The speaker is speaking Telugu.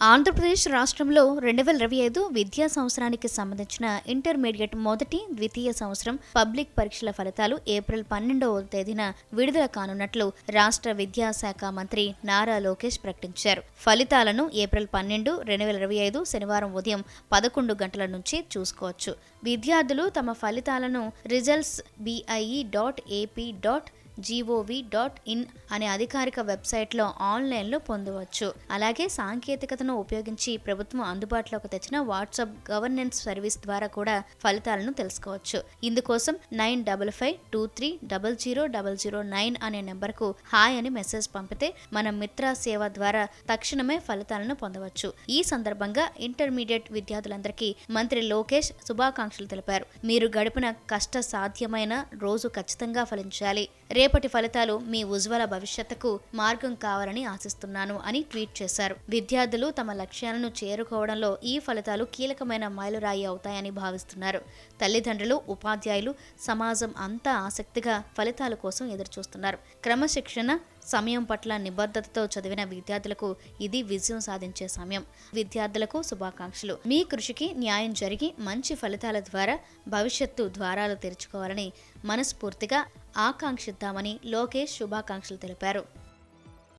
ఆంధ్రప్రదేశ్ రాష్ట్రంలో రెండు వేల ఇరవై ఐదు విద్యా సంవత్సరానికి సంబంధించిన ఇంటర్మీడియట్ మొదటి ద్వితీయ సంవత్సరం పబ్లిక్ పరీక్షల ఫలితాలు ఏప్రిల్ పన్నెండవ తేదీన విడుదల కానున్నట్లు రాష్ట్ర విద్యాశాఖ మంత్రి నారా లోకేష్ ప్రకటించారు. ఫలితాలను ఏప్రిల్ పన్నెండు రెండు వేల ఇరవై ఐదు శనివారం ఉదయం పదకొండు గంటల నుంచి చూసుకోవచ్చు. విద్యార్థులు తమ ఫలితాలను results BIE dot AP dot GOV dot in అనే అధికారిక వెబ్సైట్లో ఆన్లైన్లో పొందవచ్చు. అలాగే సాంకేతికతను ఉపయోగించి ప్రభుత్వం అందుబాటులోకి తెచ్చిన వాట్సాప్ గవర్నెన్స్ సర్వీస్ ద్వారా కూడా ఫలితాలను తెలుసుకోవచ్చు. ఇందుకోసం nine double five two three double zero double zero nine అనే నెంబర్కు హాయ్ అని మెసేజ్ పంపితే మన మిత్ర సేవ ద్వారా తక్షణమే ఫలితాలను పొందవచ్చు. ఈ సందర్భంగా ఇంటర్మీడియట్ విద్యార్థులందరికీ మంత్రి లోకేష్ శుభాకాంక్షలు తెలిపారు. మీరు గడిపిన కష్ట సాధ్యమైన రోజు ఖచ్చితంగా ఫలించాలి. రేపటి ఫలితాలు మీ ఉజ్వల భవిష్యత్తుకు మార్గం కావాలని ఆశిస్తున్నాను అని ట్వీట్ చేశారు. విద్యార్థులు తమ లక్ష్యాలను చేరుకోవడంలో ఈ ఫలితాలు కీలకమైన మైలురాయి అవుతాయని భావిస్తున్నారు. తల్లిదండ్రులు ఉపాధ్యాయులు సమాజం అంతా ఆసక్తిగా ఫలితాల కోసం ఎదురుచూస్తున్నారు. క్రమశిక్షణ సమయం పట్ల నిబద్ధతతో చదివిన విద్యార్థులకు ఇది విజయం సాధించే సమయం. విద్యార్థులకు శుభాకాంక్షలు. మీ కృషికి న్యాయం జరిగి మంచి ఫలితాల ద్వారా భవిష్యత్తు ద్వారాలు తెరుచుకోవాలని మనస్ఫూర్తిగా ఆకాంక్షిద్దామని లోకేష్ శుభాకాంక్షలు తెలిపారు